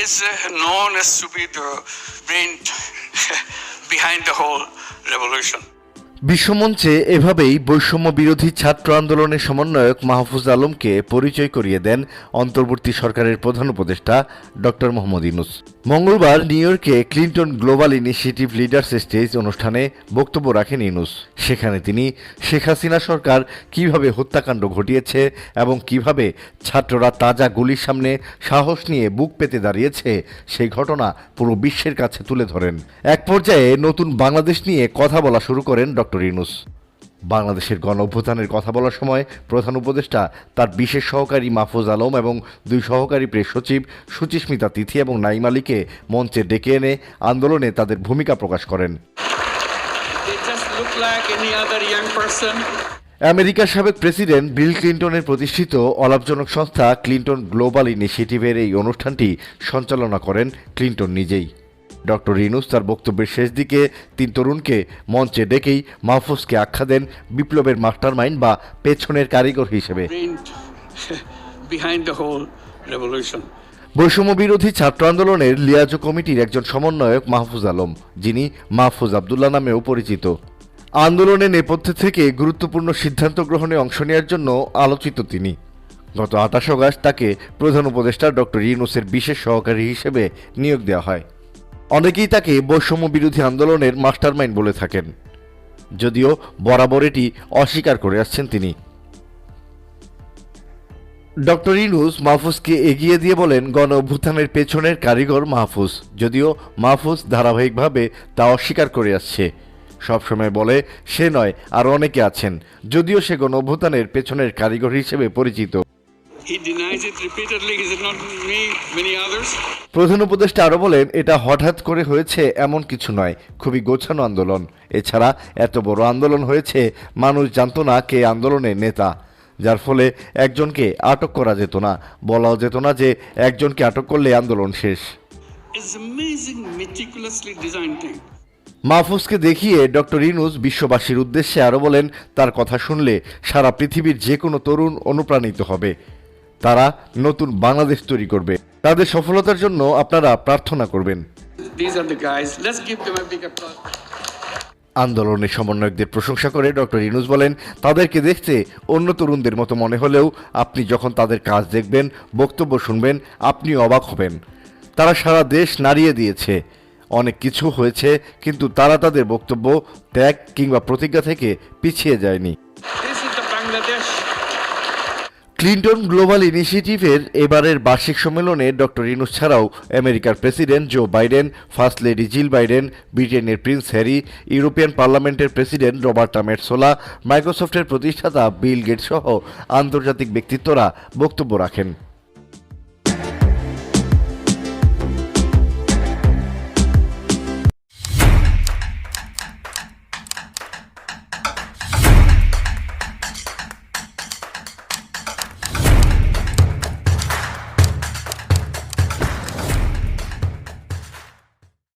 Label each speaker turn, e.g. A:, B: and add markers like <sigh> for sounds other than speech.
A: is uh, known as to be the brain <laughs> behind the whole revolution.
B: বিশ্বমঞ্চে এভাবেই বৈষম্য বিরোধী ছাত্র আন্দোলনের সমন্বয়ক মাহফুজ আলমকে পরিচয় করিয়ে দেন অন্তর্বর্তী সরকারের প্রধান উপদেষ্টা ডক্টর মোহাম্মদ ইনুস মঙ্গলবার নিউ ইয়র্কে Clinton global initiative leaders stage অনুষ্ঠানে বক্তব্য রাখেন ইনুস সেখানে তিনি শেখ হাসিনা সরকার কীভাবে হত্যাকাণ্ড ঘটিয়েছে এবং কীভাবে ছাত্ররা তাজা গুলির সামনে সাহস নিয়ে বুক পেতে দাঁড়িয়েছে, সেই ঘটনা পুরো বিশ্বের কাছে তুলে ধরেন। এক পর্যায়ে নতুন বাংলাদেশ নিয়ে কথা বলা শুরু করেন ডক্টর ইনুস বাংলাদেশের গণ অভ্যুত্থানের কথা বলার সময় প্রধান উপদেষ্টা তার বিশেষ সহকারী মাহফুজ আলম এবং দুই সহকারী প্রেস সচিব সুচিস্মিতা তিথি এবং নাইম আলীকে মঞ্চে ডেকে এনে আন্দোলনে তাদের ভূমিকা প্রকাশ করেন।
A: Look like any other young person.
B: আমেরিকার সাবেক প্রেসিডেন্ট বিল ক্লিন্টনের প্রতিষ্ঠিত অলাভজনক সংস্থা ক্লিন্টন গ্লোবাল ইনিশিয়েটিভের এই অনুষ্ঠানটি সঞ্চালনা করেন ক্লিন্টন নিজেই ডক্টর রিনুস তার বক্তব্যের শেষ দিকে তিন তরুণকে মঞ্চে ডেকেই মাহফুজকে আখ্যা দেন বিপ্লবের মাস্টারমাইন্ড বা পেছনের কারিগর হিসেবে. বৈষম্য বিরোধী ছাত্র আন্দোলনের লিয়াজো কমিটির একজন সমন্বয়ক মাহফুজ আলম যিনি মাহফুজ আবদুল্লাহ নামেও পরিচিত আন্দোলনের নেপথ্যে থেকে গুরুত্বপূর্ণ সিদ্ধান্ত গ্রহণে অংশ নেওয়ার জন্য আলোচিত তিনি। গত আঠাশ অগাস্ট তাকে প্রধান উপদেষ্টা ডক্টর ইউনুসের বিশেষ সহকারী হিসেবে নিয়োগ দেওয়া হয়। অনেকেই তাকে বৈষম্য বিরোধী আন্দোলনের মাস্টারমাইন্ড বলে থাকেন। যদিও বরাবর এটি অস্বীকার করে আসছেন তিনি। ডক্টর ইনুস মাহফুজকে এগিয়ে দিয়ে বলেন, গণ অভ্যুত্থানের পেছনের কারিগর মাহফুজ। যদিও মাহফুজ ধারাবাহিকভাবে তা অস্বীকার করে আসছে। সবসময় বলে সে নয় আর অনেকে আছেন। যদিও সে গণ অভ্যুত্থানের পেছনের কারিগর হিসেবে পরিচিত? প্রধান উপদেষ্টা আরও বলেন এটা হঠাৎ করে হয়েছে এমন কিছু নয়। খুবই গোছানো আন্দোলন। এছাড়া এত বড় আন্দোলন হয়েছে মানুষ জানতো না কে আন্দোলনের নেতা। যার ফলে একজনকে আটক করা যেত না। বলাও যেত না যে একজনকে আটক করলে আন্দোলন শেষ। মাহফুজকে দেখিয়ে ডক্টর ইনুস বিশ্ববাসীর উদ্দেশ্যে আরও বলেন তার কথা শুনলে সারা পৃথিবীর যে কোনো তরুণ অনুপ্রাণিত হবে। তারা নতুন বাংলাদেশ তৈরি করবে। তাদের সফলতার জন্য আপনারা প্রার্থনা করবেন. আন্দোলনের সমন্বয়কদের প্রশংসা করে ডক্টর ইনুস বলেন তাদেরকে দেখতে অন্য তরুণদের মতো মনে হলেও আপনি যখন তাদের কাজ দেখবেন বক্তব্য শুনবেন আপনি অবাক হবেন। তারা সারা দেশ নাড়িয়ে দিয়েছে। অনেক কিছু হয়েছে কিন্তু তারা তাদের বক্তব্য ত্যাগ কিংবা প্রতিজ্ঞা থেকে পিছিয়ে যায়নি. ক্লিন্টন গ্লোবাল ইনিশিয়েটিভের এবারের বার্ষিক সম্মেলনে ডক্টর ইনুস ছাড়াও আমেরিকার president Joe Biden first lady Jill Biden ব্রিটেনের প্রিন্স হ্যারি ইউরোপিয়ান পার্লামেন্টের প্রেসিডেন্ট রবার্টা মেটসোলা মাইক্রোসফটের প্রতিষ্ঠাতা বিল গেটস সহ আন্তর্জাতিক ব্যক্তিত্বরা বক্তব্য রাখেন।